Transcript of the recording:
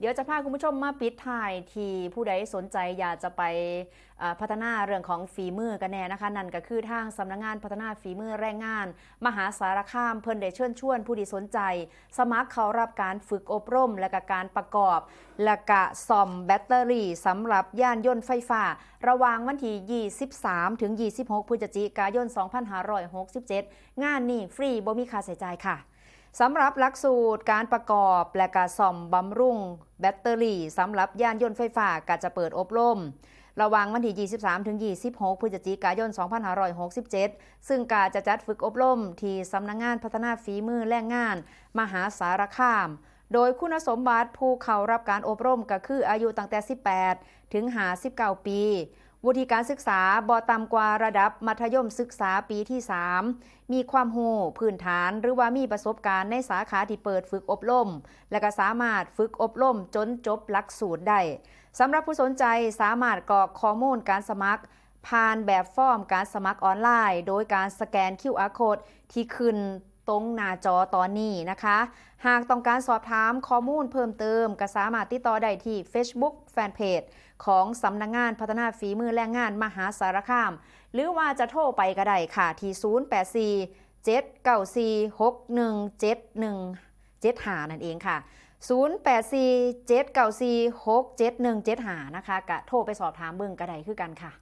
เดี๋ยวจะพาคุณผู้ชมมาปิดท้ายที่ผู้ใดสนใจอยากจะไปพัฒนาเรื่องของฝีมือกันแน่นะคะ นั่นก็คือทางสำนักงานพัฒนาฝีมือแรงงาน มหาสารคามเพิ่นได้เชิญชวนผู้ที่สนใจ สมัครเข้ารับการฝึกอบรม และกการประกอบ และก็ซ่อมแบตเตอรี่สำหรับยานยนต์ไฟฟ้า ระหว่างวันที่ 23 ถึง 26 พฤศจิกายน 2567 งานนี้ฟรีบ่มีค่าใช้จ่ายค่ะ สำหรับหลักสูตรการประกอบและการซ่อมบำรุง แบตเตอรี่สำหรับยานยนต์ไฟฟ้าก็จะเปิดอบรมระหว่างวันที่ 23 ถึง 26 พฤศจิกายน 2567 ซึ่งการจะจัดฝึกอบรมที่สำนักงงานพัฒนาฝีมือแรงงาน มหาสารคาม โดยคุณสมบัติผู้เข้ารับการอบรมก็คืออายุตั้งแต่ 18 ถึง 59 ปี วุฒิการศึกษาบอต่ำกว่าระดับมัธยมศึกษาปีที่ 3 มีความหูพื้นฐานหรือว่ามีประสบการณ์ในสาขาที่เปิดฝึกอบรม และก็สามารถฝึกอบรมจนจบหลักสูตรได้สำหรับผู้สนใจสามารถกรอกข้อมูลการสมัคร ผ่านแบบฟอร์มการสมัครออนไลน์ โดยการสแกน QR code ที่ขึ้น ตรงหน้าจอตอนนี้นะคะ หากต้องการสอบถามข้อมูลเพิ่มเติมก็สามารถติดต่อได้ที่ Facebook Fanpage ของสำนักงงานพัฒนาฝีมือแรงงานมหาสารคาม หรือว่าจะโทรไปก็ได้ค่ะ ที่ 084 794 6171 75นั่นเองค่ะ 084 794 67175นะคะกะโทรไปสอบถามเบิ่งก็ได้คือกันค่ะ